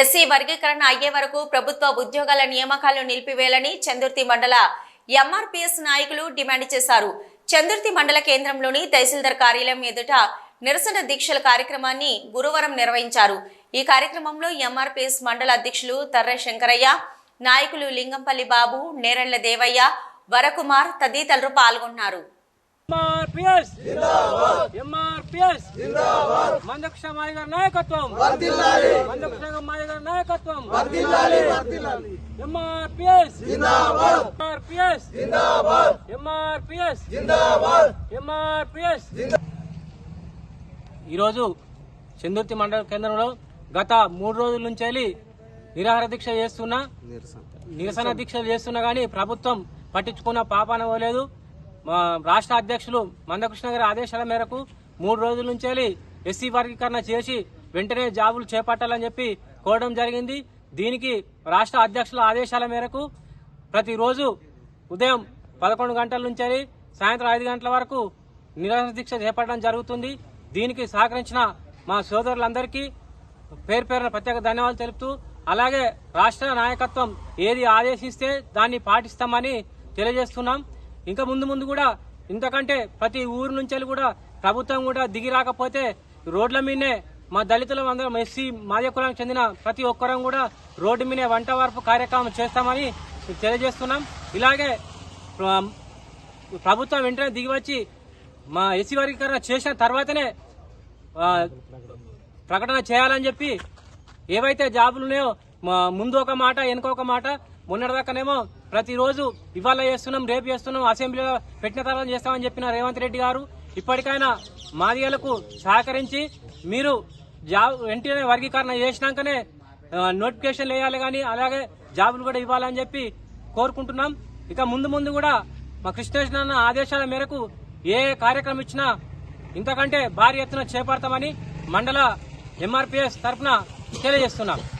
SC వర్గీకరణ అయ్యే వరకు ప్రభుత్వ ఉద్యోగాల నియామకాలు నిలిపివేయాలని చందుర్తి మండల ఎంఆర్పీఎస్ నాయకులు డిమాండ్ చేశారు. చందుర్తి మండల కేంద్రంలోని తహసీల్దార్ కార్యాలయం ఎదుట నిరసన దీక్షల కార్యక్రమాన్ని గురువారం నిర్వహించారు. ఈ కార్యక్రమంలో ఎంఆర్పీఎస్ మండల అధ్యక్షులు తర్ర శంకరయ్య నాయకులు లింగంపల్లి బాబు నేరళ్ళ దేవయ్య వరకుమార్ తదితరులు పాల్గొన్నారు. ఎంఆర్పిఎస్ ఎంఆర్పిఎస్ మందకృష్ణ మాది గారి నాయకత్వం. మందకృష్ణ మాది గారి నాయకత్వం. ఎంఆర్పిఎస్. ఎంఆర్పిఎస్. ఎంఆర్పిఎస్. ఎంఆర్పిఎస్. ఈరోజు చందుర్తి మండల కేంద్రంలో గత మూడు రోజుల నుంచి వెళ్ళి నిరాహార దీక్ష చేస్తున్నా. నిరసన. దీక్షలు చేస్తున్నా కానీ ప్రభుత్వం పట్టించుకున్న పాపాన పోలేదు. మా రాష్ట్ర అధ్యక్షులు మందకృష్ణ గారి ఆదేశాల మేరకు మూడు రోజుల నుంచి వెళ్ళి ఎస్సీ వర్గీకరణ చేసి వెంటనే జాబులు చేపట్టాలని చెప్పి కోరడం జరిగింది. దీనికి రాష్ట్ర అధ్యక్షుల ఆదేశాల మేరకు ప్రతిరోజు ఉదయం పదకొండు గంటల నుంచి వెళ్ళి సాయంత్రం ఐదు గంటల వరకు నిరసన దీక్ష చేపట్టడం జరుగుతుంది. దీనికి సహకరించిన మా సోదరులందరికీ పేరు పేరున ప్రత్యేక ధన్యవాదాలు తెలుపుతూ అలాగే రాష్ట్ర నాయకత్వం ఏది ఆదేశిస్తే దాన్ని పాటిస్తామని తెలియజేస్తున్నాం. ఇంకా ముందు ముందు కూడా ఇంతకంటే ప్రతి ఊరు నుంచి కూడా ప్రభుత్వం కూడా దిగి రాకపోతే రోడ్ల మీదనే మా దళితులం అందరం ఎస్సీ మాదే కులానికి చెందిన ప్రతి ఒక్కరం కూడా రోడ్డు మీదే వంట వార్పు కార్యక్రమం చేస్తామని తెలియజేస్తున్నాం. ఇలాగే ప్రభుత్వం వెంటనే దిగి వచ్చి మా ఎస్సీ వర్గీకరణ చేసిన తర్వాతనే ప్రకటన చేయాలని చెప్పి ఏవైతే జాబులు ఉన్నాయో మా- ముందు ఒక మాట వెనుక ఒక మాట మొన్నటిదాకానేమో ప్రతిరోజు ఇవాళ చేస్తున్నాం రేపు చేస్తున్నాం అసెంబ్లీలో పెట్టిన తర్వాత చేస్తామని చెప్పిన రేవంత్ రెడ్డి గారు ఇప్పటికైనా మాదిగలకు సహకరించి మీరు జాబ్ వెంటనే వర్గీకరణ చేసినాకనే నోటిఫికేషన్ నోటిఫికేషన్లు వేయాలి కానీ అలాగే జాబులు కూడా ఇవ్వాలని చెప్పి కోరుకుంటున్నాం. ఇక ముందు ముందు కూడా మా కృష్ణేశ్వర ఆదేశాల మేరకు ఏ కార్యక్రమం ఇచ్చినా ఇంతకంటే భారీ ఎత్తున చేపడతామని మండల ఎంఆర్పిఎస్ తరఫున తెలియజేస్తున్నాం.